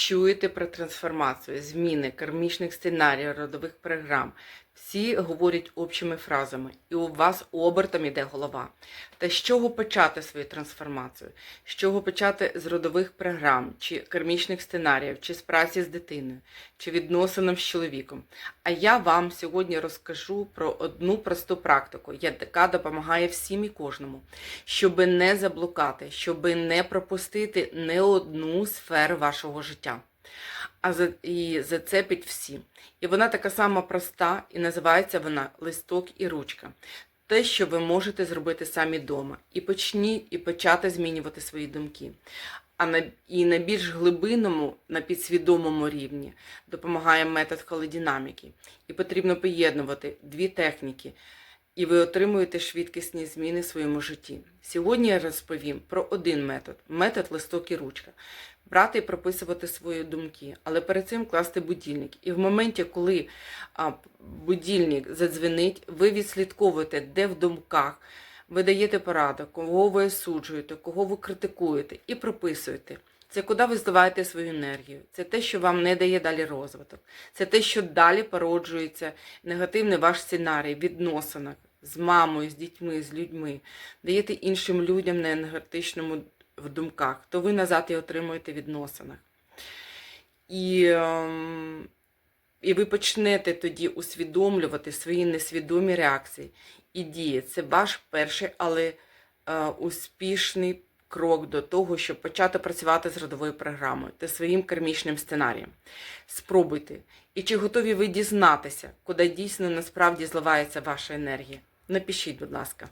чуєте про трансформацію, зміни, кармічних сценаріїв, родових програм. Всі говорять общими фразами, і у вас обертом іде голова. Та з чого почати свою трансформацію? З чого почати з родових програм, чи кармічних сценаріїв, чи з праці з дитиною, чи відносинам з чоловіком? А я вам сьогодні розкажу про одну просту практику, яка допомагає всім і кожному, щоб не заблукати, щоб не пропустити не одну сферу вашого життя. А за і зацепить всі. І вона така сама проста, і називається вона листок і ручка. Те, що ви можете зробити самі вдома. І почні і почати змінювати свої думки. А на і на більш глибинному, на підсвідомому рівні допомагає метод холодинаміки. І потрібно поєднувати дві техніки, і ви отримуєте швидкісні зміни в своєму житті. Сьогодні я розповім про один метод метод листок і ручка. Брати і прописувати свої думки, але перед цим класти будильник. І в моменті, коли а, будильник задзвенить, ви відслідковуєте, де в думках ви даєте пораду, кого ви осуджуєте, кого ви критикуєте, і прописуєте. Це куди ви зливаєте свою енергію. Це те, що вам не дає далі розвиток. Це те, що далі породжується негативний ваш сценарій, відносинок з мамою, з дітьми, з людьми. Даєте іншим людям на енергетичному в думках, то ви назад і отримуєте відносинах. І, ем, і ви почнете тоді усвідомлювати свої несвідомі реакції і дії. Це ваш перший, але е, успішний крок до того, щоб почати працювати з родовою програмою та своїм кармічним сценарієм. Спробуйте. І чи готові ви дізнатися, куди дійсно насправді зливається ваша енергія? Напишіть, будь ласка.